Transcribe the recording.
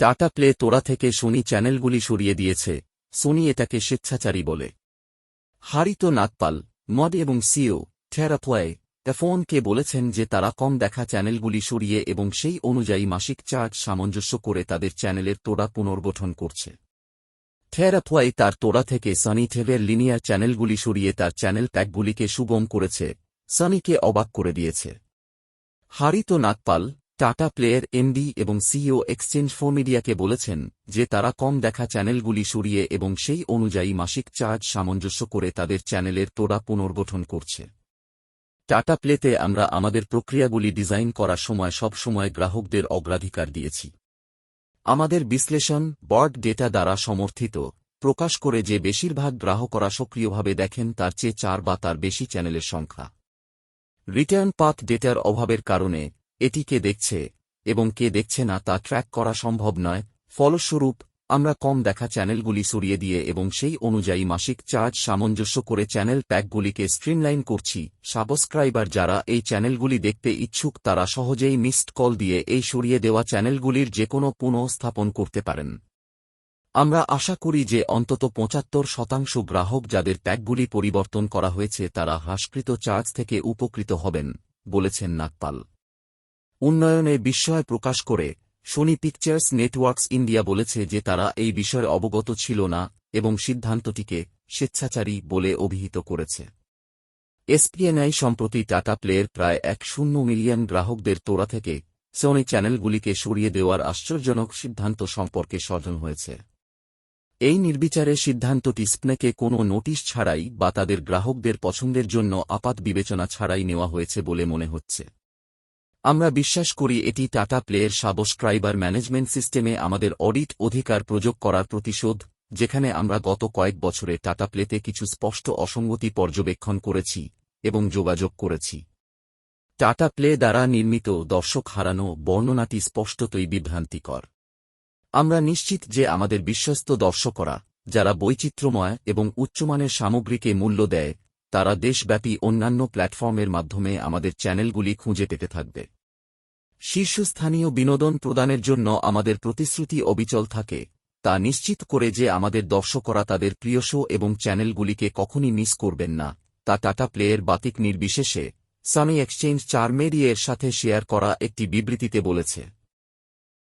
Tata play তোরা থেকে Sony চ্যানেলগুলি সরিয়ে দিয়েছে সোনি এটাকে স্বেচ্ছাচারী বলে। হারিত নাগপাল মড এবং সিও থেরাপ্লয় কে বলেছেন যে তারা কম দেখা চ্যানেলগুলি সরিয়ে এবং সেই অনুযায়ী মাসিক চার্জ সামঞ্জস্য করে তাদের চ্যানেলের তোড়া পুনর্গঠন করছে। থেরাপ্লয় তার তোড়া থেকে সানি ঠেভের লিনিয়ার চ্যানেলগুলি সরিয়ে তার চ্যানেল প্যাকগুলিকে সুগম করেছে, সানিকে অবাক করে দিয়েছে। হারিত নাগপাল টাটা প্লেয়ার, এমডি এবং সিইও এক্সচেঞ্জ ফোর মিডিয়াকে বলেছেন যে তারা কম দেখা চ্যানেলগুলি সরিয়ে এবং সেই অনুযায়ী মাসিক চার্জ সামঞ্জস্য করে তাদের চ্যানেলের তোড়া পুনর্গঠন করছে। টাটা প্লেতে আমরা আমাদের প্রক্রিয়াগুলি ডিজাইন করার সময় সব সময় গ্রাহকদের অগ্রাধিকার দিয়েছি। আমাদের বিশ্লেষণ বর্ড ডেটা দ্বারা সমর্থিত, প্রকাশ করে যে বেশিরভাগ গ্রাহকরা সক্রিয়ভাবে দেখেন তার চেয়ে চার বা তার বেশি চ্যানেলের সংখ্যা। রিটার্ন পাথ ডেটার অভাবের কারণে এটি কে দেখছে এবং কে দেখছে না তা ট্র্যাক করা সম্ভব নয়। ফলস্বরূপ, আমরা কম দেখা চ্যানেলগুলি সরিয়ে দিয়ে এবং সেই অনুযায়ী মাসিক চার্জ সামঞ্জস্য করে চ্যানেল প্যাকগুলিকে স্ট্রিমলাইন করছি। সাবস্ক্রাইবার যারা এই চ্যানেলগুলি দেখতে ইচ্ছুক, তারা সহজেই মিসড কল দিয়ে এই সরিয়ে দেওয়া চ্যানেলগুলির যে কোনো পুনঃস্থাপন করতে পারেন। আমরা আশা করি যে অন্তত পঁচাত্তর শতাংশ গ্রাহক যাদের প্যাকগুলি পরিবর্তন করা হয়েছে, তারা হ্রাসকৃত চার্জ থেকে উপকৃত হবেন, বলেছেন নাগপাল। উন্নয়নে বিস্ময় প্রকাশ করে সোনি পিকচার্স নেটওয়ার্কস ইন্ডিয়া বলেছে যে তারা এই বিষয়ে অবগত ছিল না এবং সিদ্ধান্তটিকে স্বেচ্ছাচারী বলে অভিহিত করেছে। এসপিএনআই সম্প্রতি টাটা প্লের প্রায় এক শূন্য মিলিয়ন গ্রাহকদের তোড়া থেকে সোনি চ্যানেলগুলিকে সরিয়ে দেওয়ার আশ্চর্যজনক সিদ্ধান্ত সম্পর্কে সজন হয়েছে। এই নির্বিচারে সিদ্ধান্তটি স্প্নেকে কোনো নোটিশ ছাড়াই বা তাদের গ্রাহকদের পছন্দের জন্য আপাত বিবেচনা ছাড়াই নেওয়া হয়েছে বলে মনে হচ্ছে। আমরা বিশ্বাস করি এটি টাটা প্লেয়ের সাবস্ক্রাইবার ম্যানেজমেন্ট সিস্টেমে আমাদের অডিট অধিকার প্রযোগ করার প্রতিশোধ, যেখানে আমরা গত কয়েক বছরে টাটা প্লেতে কিছু স্পষ্ট অসঙ্গতি পর্যবেক্ষণ করেছি এবং যোগাযোগ করেছি। টাটা প্লে দ্বারা নির্মিত দর্শক হারানো বর্ণনাটি স্পষ্টতই বিভ্রান্তিকর আমরা নিশ্চিত যে আমাদের বিশ্বস্ত দর্শকরা, যারা বৈচিত্র্যময় এবং উচ্চমানের সামগ্রীকে মূল্য দেয়, তারা দেশব্যাপী অন্যান্য প্ল্যাটফর্মের মাধ্যমে আমাদের চ্যানেলগুলি খুঁজে পেতে থাকবে। শীর্ষস্থানীয় বিনোদন প্রদানের জন্য আমাদের প্রতিশ্রুতি অবিচল থাকে, তা নিশ্চিত করে যে আমাদের দর্শকরা তাদের প্রিয় শো এবং চ্যানেলগুলিকে কখনই মিস করবেন না, তা টাটা প্লেয়ের বাতিক নির্বিশেষে, সামি এক্সচেঞ্জ চার মেরিয়ের সাথে শেয়ার করা একটি বিবৃতিতে বলেছে।